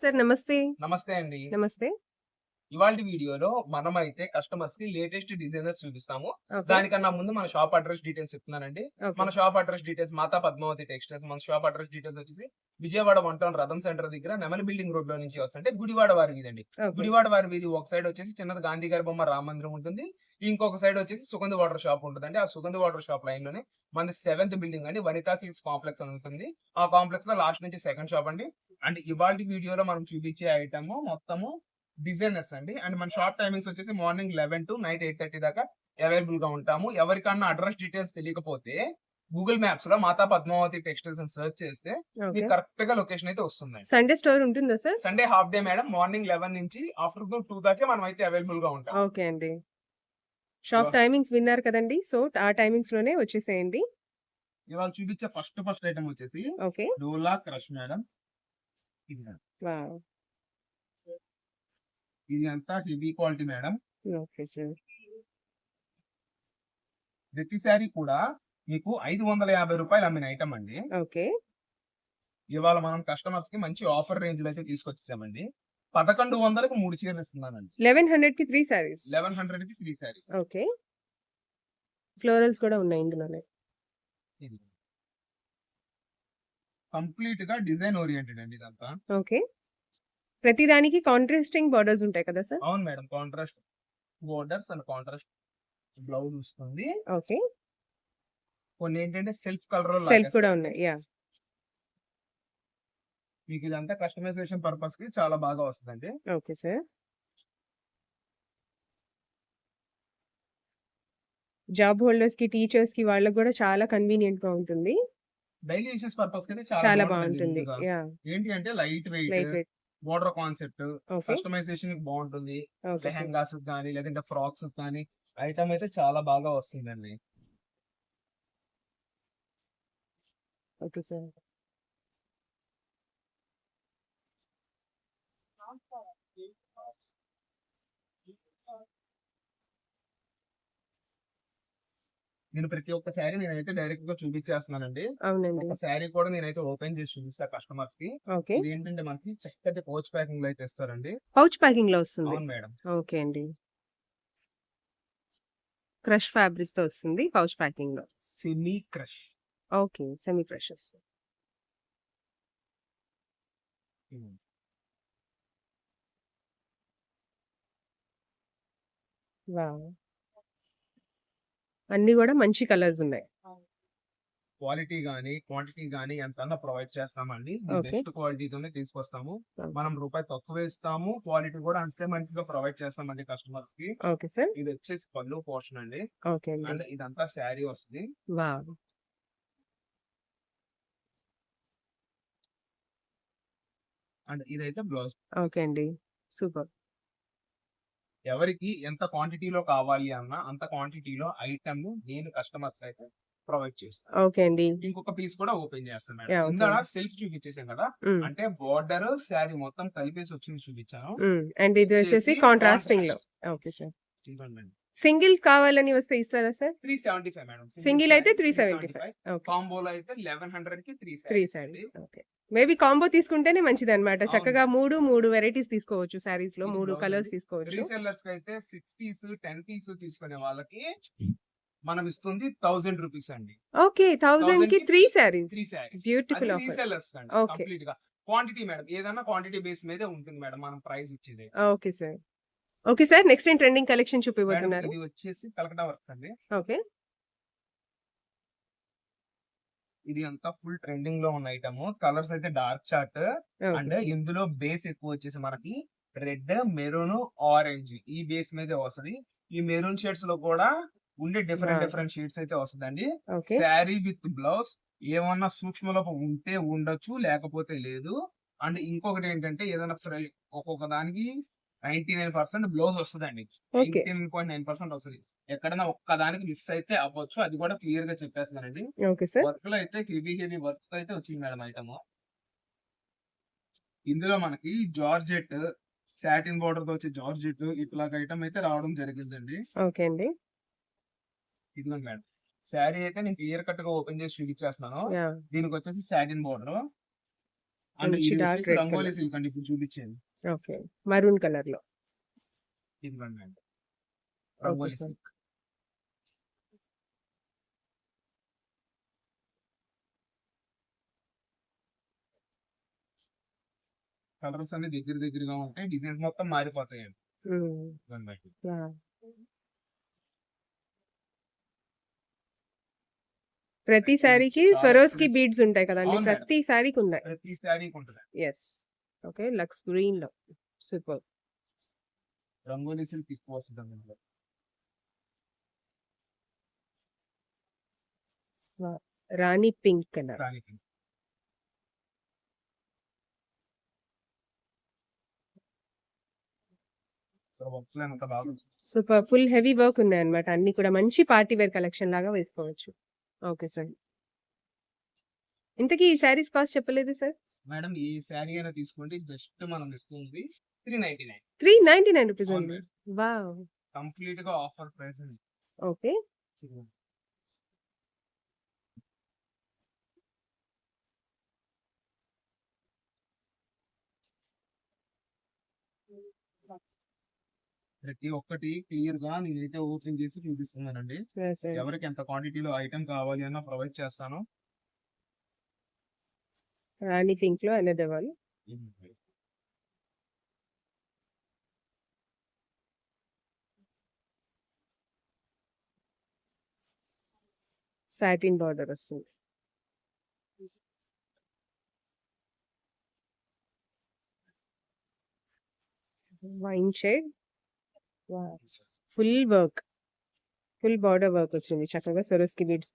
Sir నమస్తే. నమస్తే అండి. నమస్తే. ఇవాల్టి వీడియోలో మనమైతే కస్టమర్స్‌కి లేటెస్ట్ డిజైనర్స్ చూపిస్తాము. దానికన్నా ముందు మన షాప్ అడ్రెస్ డీటెయిల్స్ చెప్తున్నానండి. మన shop address details Mata Padmavati textiles. మన షాప్ అడ్రెస్ డీటెయిల్స్ వచ్చేసి Vijayawada one town Ratham centre దగ్గర నెమలి బిల్డింగ్ రోడ్‌లో నుంచి వస్తుంటే గుడివాడ వారి వీధి అండి. గుడివాడ వారి వీధి ఒక సైడ్ వచ్చేసి చిన్నది గాంధీ గారి బొమ్మ రామ మందిరం ఉంటుంది. ఇంకొక సైడ్ వచ్చేసి సుగంధ వాటర్ షాప్ ఉంటదండి. ఆ సుగంధ వాటర్ షాప్ లైన్‌లోనే మనది సెవెంత్ బిల్డింగ్ అండి. వనితా సిల్క్స్ కాంప్లెక్స్ అని ఉంటుంది. ఆ కాంప్లెక్స్‌లో లాస్ట్ నుంచి సెకండ్ షాప్ అండి. అండ్ ఇవాల్టి వీడియోలో మనం చూపించే ఐటమ్ మొత్తము డిజైనర్స్ అండి. అండ్ మన షాప్ టైమింగ్స్ వచ్చేసి మార్నింగ్ 11 టు నైట్ 8:30 దాకా అవైలబుల్గా ఉంటాము. ఎవరికన్నా అడ్రస్ డీటెయిల్స్ తెలియకపోతే గూగుల్ మ్యాప్స్లో మాతా పద్మావతి టెక్స్టైల్స్ అని సెర్చ్ చేస్తే. మీకు కరెక్ట్గా లొకేషన్ అయితే వస్తుందండి. సండే స్టోర్ ఉంటుందా sir? Sunday half day madam morning 11 నుంచి ఆఫ్టర్నూన్ 2 దాకా మనం అయితే అవైలబుల్గా ఉంటాం. ఓకే అండి. షాప్ టైమింగ్స్ విన్నారు కదండీ! సో, ఆ టైమింగ్స్లోనే వచ్చేసేయండి. ఇవాళ చూపించే ఫస్ట్ ఫస్ట్ ఐటమ్ వచ్చేసి ఓకే. డోలా క్రష్ మేడం. ఇది మేడం. అంతా heavy quality madam. Okay sir. ప్రతి సారీ కూడా మీకు 550 రూపాయలు అమ్మిన ఐటమ్ అండి. ఓకే. ఇవాళ మనం కస్టమర్స్కి మంచి ఆఫర్ రేంజ్లో అయితే తీసుకొచ్చేసామండి. 1100కి 3 చీరలు ఇస్తున్నానండి. 1100కి 3 సారీస్. 1100కి 3 సారీ. ఓకే. ఫ్లోరల్స్ కూడా ఉన్నాయి ఇందులోనే. కంప్లీట్గా డిజైన్ ఓరియెంటెడ్ అండి ఇదంతా. ఓకే. ప్రతి దానికి కాంట్రాస్టింగ్ బోర్డర్స్ ఉంటాయి కదా సార్? అవును madam. Contrast borders and contrast blouse వస్తుంది. ఓకే. కొన్ని ఏంటంటే సెల్ఫ్ కలర్ సెల్ఫ్ కూడా. ఉన్నాయి. యాహ్! మీకు ఇదంతా కస్టమైజేషన్ పర్పస్కి చాలా బాగా వస్తదండి. Okay sir. జాబ్ హోల్డర్స్‌కి, టీచర్స్‌కి వాళ్ళకి కూడా చాలా కన్వీనియంట్‌గా ఉంటుంది. డైలీ యూసేజ్ పర్పస్కి అయితే చాలా. యాహ్! ఏంటి అంటే light weight. Border concept. Customization బాగుంటుంది. లెహెంగాస్ కానీ లేదంటే ఫ్రాక్స్ కానీ ఐటమ్ అయితే చాలా బాగా వస్తుందండి. Okay sir. నేను ప్రతి ఒక్క సారీ నేనైతే డైరెక్ట్గా చూపించేస్తున్నానండి. అవునండి. ఒక సారీ కూడా నేనైతే ఓపెన్ చేసి చూపిస్తా కస్టమర్స్కి. ఓకే. ఇది ఏంటంటే మనకి చక్కటి పౌచ్ ప్యాకింగ్లో అయితే ఇస్తారండి. పౌచ్ ప్యాకింగ్‌లో వస్తుంది. అవును మేడం. ఓకే అండి. క్రష్ ఫ్యాబ్రిక్‌తో వస్తుంది pouch ప్యాకింగ్‌లో. Semi crush. Okay. Semi crush వస్తుంది. వావ్! అన్నీ కూడా మంచి కలర్స్ ఉన్నాయి. క్వాలిటీ గాని, క్వాంటిటీ గాని ఎంతన్నా ప్రొవైడ్ చేస్తామండి. బెస్ట్ క్వాలిటీతోనే తీసుకొస్తాము. మనం రూపాయి తక్కువ ఇస్తాము. క్వాలిటీ కూడా అంతే మంచిగా ప్రొవైడ్ చేస్తామండి కస్టమర్స్కి. Okay sir. ఇది వచ్చేసి పళ్ళు పోర్షన్ అండి. ఓకే అండి. ఇదంతా సారీ వస్తది. అండ్ ఇదైతే బ్లౌజ్. ఓకే అండి. సూపర్. ఎవరికి ఎంత క్వాంటిటీలో కావాలి అన్నా అంత క్వాంటిటీలో ఐటమ్ నేను కస్టమర్స్ అయితే ప్రొవైడ్ చేస్తాను. ఓకే అండి. ఇంకొక పీస్ కూడా ఓపెన్ చేస్తాను మేడం. ఇందాక సెల్ఫ్ చూపించేసాం కదా! హ్మ్. అంటే బోర్డర్, సారీ మొత్తం కలిపేసి వచ్చింది చూపించాను. అండ్ ఇది వచ్చేసి వచ్చేసి కాంట్రాస్టింగ్‌లో. కాంట్రాస్ట్. Okay sir. సింగిల్ కావాలని వస్తే ఇస్తారా సార్? 375 మేడం. సింగిల్ అయితే 375. 375. ఓకే. కాంబోలో అయితే 1100కి 3 3 సారీస్ అండి. సారీస్. ఓకే. మేబీ కాంబో తీసుకుంటేనే మంచిదన్నమాట. అవును. చక్కగా 3, 3 వెరైటీస్ తీసుకోవచ్చు. ఇది 3 బ్లౌజ్ కలర్స్. తీసుకోవచ్చు. రీసెల్లర్స్కి అయితే 6 పీస్, 10 పీస్ తీసుకునే వాళ్ళకి మనం ఇస్తుంది 1000 రూపీస్ అండి. ఓకే. 1000కి 3 saris. 3 saris. Beautiful offer. Okay. Quantity madam. ఏదన్నా క్వాంటిటీ బేస్ మీదే ఉంటుంది మేడం మనం ప్రైస్ ఇచ్చేది. Okay sir. Okay sir. Next ఏం ట్రెండింగ్ కలెక్షన్ మేడం చూపిబోతున్నారు? ఇది వచ్చేసి కలకటా వర్క్ అండి. ఓకే. ఇది అంతా ఫుల్ ట్రెండింగ్లో ఉన్న ఐటమ్. కలర్స్ అయితే డార్క్ చార్ట్ అండ్. ఇందులో బేస్ ఎక్కువ వచ్చేసి మనకి రెడ్, మెరూన్, ఆరెంజ్ ఈ బేస్ మీదే వస్తది. ఈ మెరూన్ షేడ్స్లో కూడా ఉండే డిఫరెంట్! డిఫరెంట్ షేడ్స్ అయితే వస్తదండి. సారీ విత్ బ్లౌజ్ ఏమన్నా సూక్ష్మ లోపం ఉంటే ఉండొచ్చు. లేకపోతే లేదు. అండ్ ఇంకొకటి ఏంటంటే ఏదైనా ఫ్రై ఒక్కొక్క దానికి 99% బ్లౌజ్ వస్తదండి. ఓకే. 99.9% వస్తది. ఎక్కడైనా ఒక్క దానికి మిస్ అయితే అవ్వచ్చు. అది కూడా క్లియర్గా సార్. వర్క్లో అయితే హెవీ హెవీ వర్క్స్ అయితే వచ్చింది మేడం ఐటమ్. ఇందులో మనకి జార్జెట్, సాటిన్ బోర్డర్తో వచ్చే జార్జెట్ ఇట్లాగ ఐటమ్ అయితే రావడం జరిగిందండి. ఓకే అండి. ఇదిగోండి మేడం. సారీ అయితే నేను క్లియర్ కట్గా ఓపెన్ చేసి చూపించేస్తున్నాను. దీనికి వచ్చేసి satin border and rangoli silk అండి ఇప్పుడు చూపించేది ఓకే. మరూన్ కలర్లో ఇదిగోండి రంగోలీ కలర్స్ అన్ని దగ్గర దగ్గరగా ఉంటాయి. డిజైన్స్ మొత్తం మారిపోతాయండి. ప్రతి శారీకి చాలా స్వరోస్కి full- బీడ్స్ ఉంటాయి కదండి. మేడం. ప్రతి శారీకి ఉన్నాయి. ప్రతి శారీకి ఉంటుంది. ఎస్ ఓకే లక్స్ గ్రీన్లో సూపర్. రంగోలీ సిల్క్ ఎక్కువ వస్తుంది. Rani pink colour. అంత బాగా సూపర్. ఫుల్ హెవీ వర్క్ ఉన్నాయి అన్నమాట అన్ని కూడా మంచి పార్టీ వేర్ కలెక్షన్ లాగా వేసుకోవచ్చు. Okay sir. ఇంతకీ ఈ శారీస్ కాస్ట్ చెప్పలేదు సార్? మేడం ఈ శారీ అయినా తీసుకోండి. జస్ట్ మనం ఇస్తుంది three ninety nine. Three ninety nine rupees అండి. వా కంప్లీట్గా ఆఫర్ ప్రైస్ ఓకే. ప్రతి ఒక్కటి క్లియర్గా నేనైతే ఓపెన్ చేసి చూపిస్తున్నానండి. ఎవరికి ఎంత క్వాంటిటీలో ఐటమ్ కావాలి అన్న ప్రొవైడ్ చేస్తాను. రాణి పింక్లో అనదర్ వన్. సాటిన్ బార్డర్ వస్తుంది. Wine shade. Full work. Full border work వచ్చింది చక్కగా సొరస్కి బీడ్స్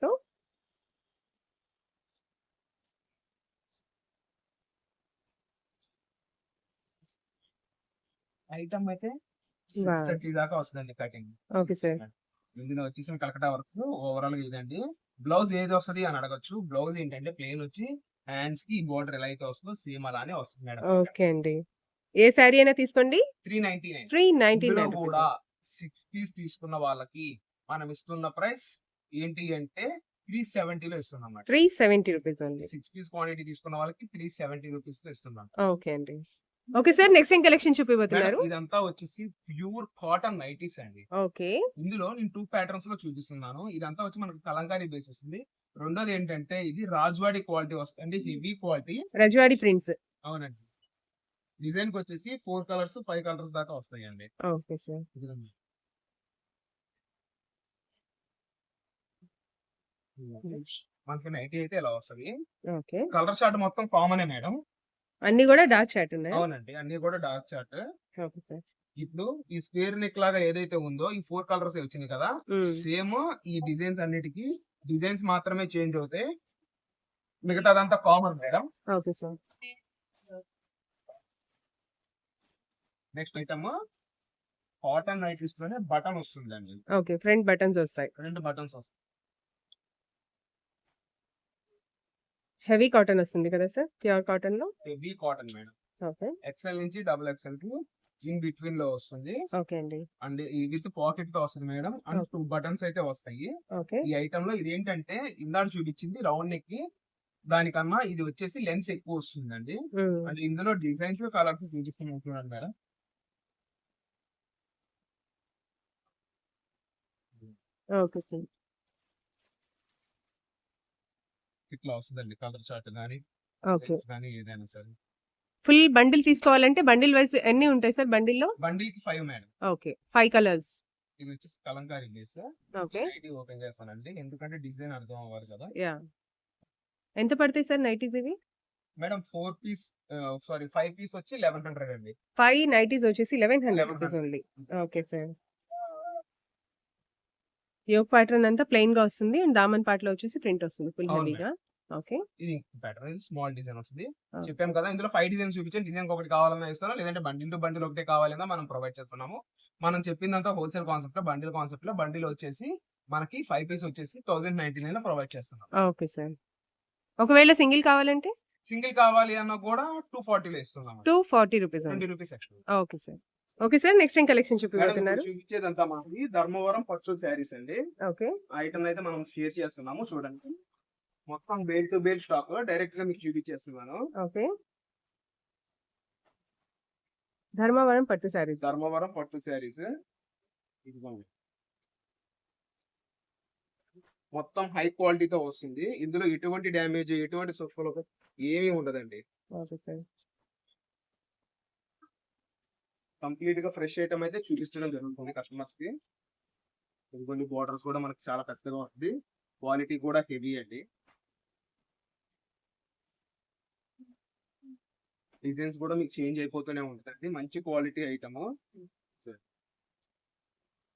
ఐటమ్ అయితే. సిక్స్ థర్టీ దాకా వస్తుందండి కటింగ్. Okay sir. ఇందులో వచ్చేసిన కలకటా వర్క్స్ ఓవరాల్గా ఇదండి. బ్లౌజ్ ఏది వస్తుంది అని అడగచ్చు. బ్లౌజ్ ఏంటంటే ప్లేన్ వచ్చి హ్యాండ్స్కి బోర్డర్ ఎలా అయితే వస్తుందో సేమ్ అలానే వస్తుంది మేడం. ఓకే అండి. ఏ శారీ అయినా తీసుకోండి. Three ninety nine. Three ninety nine కూడా సిక్స్ పీస్ తీసుకున్న వాళ్ళకి మనం ఇస్తున్న ప్రైస్ ఏంటి అంటే త్రీ సెవెంటీలో ఇస్తున్నాం అన్నమాట త్రీ సెవెంటీ రూపీస్ అండి. సిక్స్ పీస్ క్వాంటిటీ తీసుకున్న వాళ్ళకి త్రీ సెవెంటీ రూపీస్లో ఇస్తున్నాం. ఓకే అండి. ఓకే సార్ నెక్స్ట్ ఏం కలెక్షన్ చూపిపోతున్నారు ఇదంతా వచ్చేసి ప్యూర్ కాటన్ నైటీస్ అండి. ఓకే. ఇందులో నేను టూ ప్యాటర్న్స్లో చూపిస్తున్నాను. ఇదంతా వచ్చి మనకు కలంకారీ బేస్ వస్తుంది. రెండోది ఏంటంటే ఇది రాజ్వాడి క్వాలిటీ వస్తుంది హెవీ క్వాలిటీ రజవాడి ప్రింట్స్ అవునండి. డిజైన్కి వచ్చేసి ఫోర్ కలర్స్ ఫైవ్ కలర్స్ దాకా వస్తాయండి. Okay sir. మనకి నైటీ అయితే ఇలా వస్తది. ఓకే. కలర్ చార్ట్ మొత్తం కామనే మేడం అన్ని కూడా డార్క్ చాట్ ఉన్నాయి? అవునండి. అన్ని కూడా డార్క్ చార్ట్ ఓకే సార్. ఇప్పుడు ఈ స్క్వేర్ నెక్ లాగా ఏదైతే ఉందో ఈ ఫోర్ కలర్స్ వచ్చినాయి కదా సేమ్ ఈ డిజైన్స్ అన్నిటికి డిజైన్స్ మాత్రమే చేంజ్ అవుతాయి మిగతాదంతా common madam. Okay sir. Next item cotton నైటీస్లోనే button వస్తుందండి. ఓకే. ఫ్రంట్ బటన్స్ వస్తాయి. రెండు బటన్స్ వస్తాయి. హెవీ కాటన్ వస్తుంది కదా సార్? ప్యూర్ కాటన్లో heavy cotton madam. Okay. XL నుంచి డబుల్ ఎక్సెల్కి ఇన్ బిట్వీన్లో వస్తుంది. ఓకే అండి. అండ్ విత్ పాకెట్తో వస్తుంది మేడం. అండ్ టూ బటన్స్ అయితే వస్తాయి. ఓకే. ఈ ఐటమ్లో ఇది ఏంటంటే ఇందాక చూపించింది రౌండ్ నెక్కి దానికన్నా ఇది వచ్చేసి లెంత్ ఎక్కువ వస్తుందండి. అండ్ ఇందులో డిజైన్స్ కలర్స్ చూపిస్తున్నాం చూడండి మేడం. Okay sir. ఇట్లా వస్తుందండి కలర్ చార్ట్ కానీ ఓకే. కానీ ఏదైనా సరే. ఫుల్ బండిల్ తీసుకోవాలంటే బండిల్ వైజ్ ఎన్ని ఉంటాయి సార్ బండిల్లో? బండిల్కి five madam. Okay five colours. ఇది వచ్చేసి Kalamkari base okay. Nighty open చేస్తానండి. ఎందుకంటే డిజైన్ అర్థం అవ్వాలి కదా. యా. ఎంత పడతాయి సార్ నైటీస్ ఇవి? Madam four piece sari five piece వచ్చి లెవెన్ హండ్రెడ్ అండి. ఫైవ్ నైటీస్ వచ్చేసి eleven hundred 1100. Rupees only. Okay sir. Yoke pattern అంతా ప్లెయిన్గా వస్తుంది అండ్ దామన్ పార్ట్లో వచ్చేసి ప్రింట్ వస్తుంది ఫుల్ హెవీగా. ఓకే. ఇది ప్యాటర్న్ ఇది స్మాల్ డిజైన్ వస్తుంది. చెప్పాం కదా ఇందులో ఫైవ్ డిజైన్స్ చూపించాను డిజైన్ ఒకటి కావాలన్నా ఇస్తాను లేదంటే బండిల్ టు బండిల్ ఒకటే కావాలన్నా మనం ప్రొవైడ్ చేస్తున్నాము. మనం చెప్పిందంతా హోల్సేల్ కాన్సెప్ట్లో బండిల్ కాన్సెప్ట్లో. బండిల్ వచ్చేసి మనకి ఫైవ్ పీస్ వచ్చేసి థౌసండ్ నైన్టీ నైన్లో ప్రొవైడ్ చేస్తున్నాం. Okay sir. ఒకవేళ సింగిల్ కావాలంటే? సింగిల్ కావాలి అన్నా కూడా టూ ఫార్టీలో ఇస్తున్నాం. Two forty rupees twenty rupees extra okay sir. Okay sir next ఏం కలెక్షన్ ఇప్పుడు చూపించేదంతా మనకి ధర్మవరం పట్టు శారీస్ అండి. ఓకే. ఐటమ్ అయితే మనం షేర్ చేస్తున్నాము చూడండి. మొత్తం బేల్ టు బేల్ స్టాక్ డైరెక్ట్గా మీకు చూపించేస్తున్నాను. ఓకే. ధర్మవరం పట్టు శారీస్. ధర్మవరం పట్టు శారీస్. ఇదిగోండి. మొత్తం హై క్వాలిటీతో వస్తుంది. ఇందులో ఎటువంటి డ్యామేజ్ ఎటువంటి సూక్ష్మలు ఏమీ ఉండదండి. Okay sir. కంప్లీట్గా ఫ్రెష్ ఐటమ్ అయితే చూపించడం జరుగుతుంది కస్టమర్స్కి. కొన్ని బోర్డర్స్ కూడా మనకి చాలా పెద్దగా వస్తుంది క్వాలిటీ కూడా హెవీ అండి. డిజైన్స్ కూడా మీకు చేంజ్ అయిపోతూనే ఉంటుంది మంచి క్వాలిటీ ఐటమ్.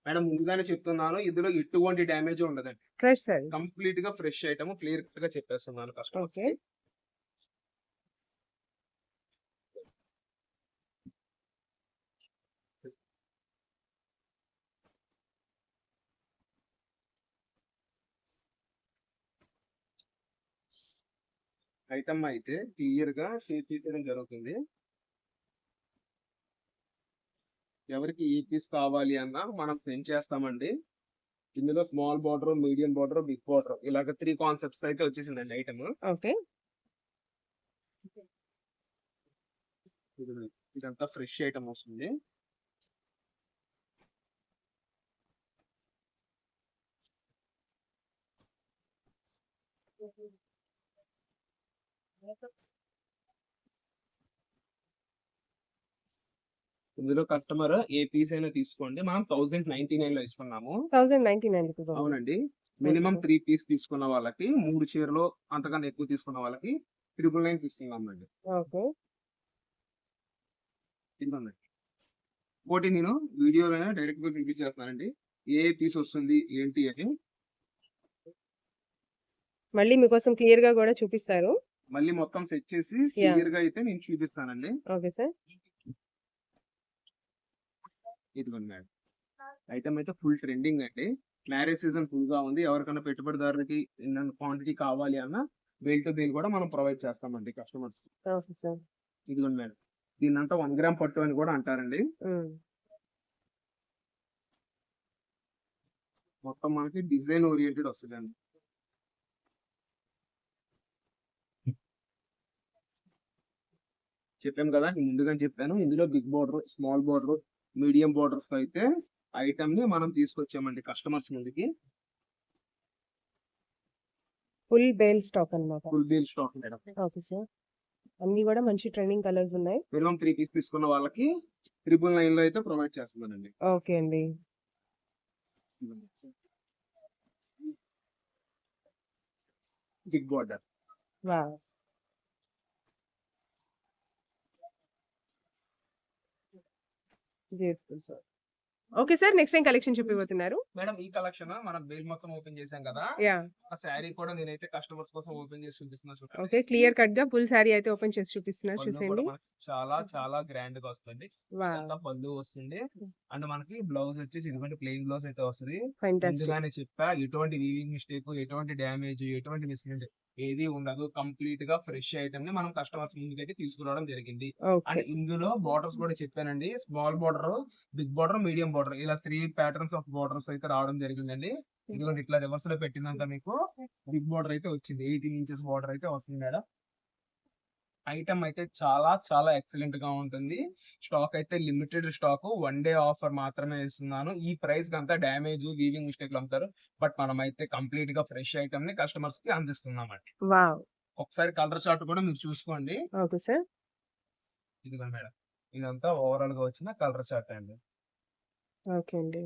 మేడం ముందుగానే చెప్తున్నాను ఇందులో ఎటువంటి డ్యామేజ్ ఉండదండి. ఫ్రెష్ కంప్లీట్గా ఫ్రెష్ ఐటమ్ క్లియర్గా చెప్పేస్తున్నాను కస్టమర్స్ ఐటమ్ అయితే క్లియర్గా షేర్ చేసేయడం జరుగుతుంది. ఎవరికి ఏ పీస్ కావాలి అన్నా మనం సెండ్ చేస్తామండి. ఇందులో small border medium border big border ఇలాగ త్రీ కాన్సెప్ట్స్ అయితే వచ్చేసిందండి ఐటమ్. ఓకే. ఇదంతా ఫ్రెష్ ఐటమ్ వస్తుంది. ఇందులో కస్టమర్ ఏ పీస్ అయినా తీసుకోండి. మనం థౌసండ్ నైన్టీ నైన్లో ఇస్తున్నాము. థౌసండ్ నైన్టీ నైన్ అవునండి. మినిమం త్రీ పీస్ తీసుకున్న వాళ్ళకి మూడు చీరలు అంతకన్నా ఎక్కువ తీసుకున్న వాళ్ళకి ట్రిపుల్ నైన్ ఇస్తున్నాం అండి. ఓకే. ఇంకోటి నేను వీడియోలోనే డైరెక్ట్గా చూపించేస్తున్నానండి. ఏ పీస్ వస్తుంది ఏంటి అని. మళ్ళీ మీకోసం క్లియర్గా కూడా చూపిస్తారు మళ్ళీ మొత్తం సెట్ చేసి. క్లియర్గా అయితే నేను చూపిస్తానండి. ఓకే సార్ ఇదిగోండి మేడం ఐటమ్ అయితే ఫుల్ ట్రెండింగ్ అండి. మ్యారేజ్ సీజన్ ఫుల్గా ఉంది. ఎవరికైనా పెట్టుబడిదారులకి క్వాంటిటీ కావాలి అన్న బెల్ టు బెల్ కూడా మనం ప్రొవైడ్ చేస్తామండి కస్టమర్స్ ఇదిగోండి మేడం దీన్నంతా వన్ గ్రామ్ పట్టు అని కూడా అంటారండి. మొత్తం మనకి డిజైన్ ఓరియంటెడ్ వస్తుందండి. చెప్పాను కదా నేను ముందుగానే చెప్పాను. ఇందులో big border small border medium borders అయితే ఐటమ్ని మనం తీసుకొచ్చామండి కస్టమర్స్ ముందుకి. ఫుల్ బేల్ స్టాక్ అన్నమాట. Full bale stock madam. Okay sir అన్ని కూడా మంచి ట్రెండింగ్ కలర్స్ ఉన్నాయి. మినిమం త్రీ పీస్ తీసుకున్న వాళ్ళకి ట్రిపుల్ నైన్లో అయితే ప్రొవైడ్ చేస్తున్నానండి. ఓకే అండి. బిగ్ బోర్డర్ వా beautiful sir okay sir next time collection చూపిపోతున్నారు madam ఈ కలెక్షన్ మనం బేల్ మొత్తం ఓపెన్ చేసాం కదా? యా ఆ శారీ కూడా నేనైతే కస్టమర్స్ కోసం ఓపెన్ చేసి చూపిస్తున్నా చూడండి. ఓకే క్లియర్ కట్గా ఫుల్ శారీ అయితే ఓపెన్ చేసి చూపిస్తున్నారు పళ్ళు చూసేయండి. కూడా మనకి చాలా చాలా గ్రాండ్గా వస్తుంది. పళ్ళు వస్తుంది. అండ్ మనకి బ్లౌజ్ వచ్చేసి ఇటువంటి ప్లెయిన్ బ్లౌజ్ అయితే వస్తుంది. ముందుగానే చెప్పా ఎటువంటి వీవింగ్ మిస్టేక్ ఎటువంటి డ్యామేజ్ ఎటువంటి మిస్ప్రింట్ ఏది ఉండదు. కంప్లీట్గా ఫ్రెష్ ఐటమ్ని మనం కస్టమర్స్ ముందుకైతే తీసుకురావడం జరిగింది. అండ్ ఇందులో బార్డర్స్ కూడా చెప్పానండి. Small border big border medium border ఇలా త్రీ ప్యాటర్న్స్ ఆఫ్ బార్డర్స్ అయితే రావడం జరిగిందండి. ఇదిగోండి ఇట్లా రివర్స్లో పెట్టినంత మీకు బిగ్ బార్డర్ అయితే వచ్చింది. ఎయిటీన్ ఇంచెస్ బార్డర్ అయితే వస్తుంది మేడం. ఐటమ్ అయితే చాలా చాలా ఎక్సలెంట్గా ఉంటుంది. స్టాక్ అయితే limited stock. One day offer మాత్రమే ఇస్తున్నాను. ఈ ప్రైస్కి అంతా డ్యామేజ్ వీవింగ్ మిస్టేక్ అమ్ముతారు. బట్ మనం అయితే కంప్లీట్గా ఫ్రెష్ ఐటమ్ని కస్టమర్స్కి అందిస్తున్నామండి. వావ్! ఒకసారి కలర్ చార్ట్ కూడా మీరు చూసుకోండి. Okay sir. ఇదిగో మేడం. ఇదంతా ఓవరాల్గా వచ్చిన కలర్ చార్ట్ అండి. ఓకే అండి.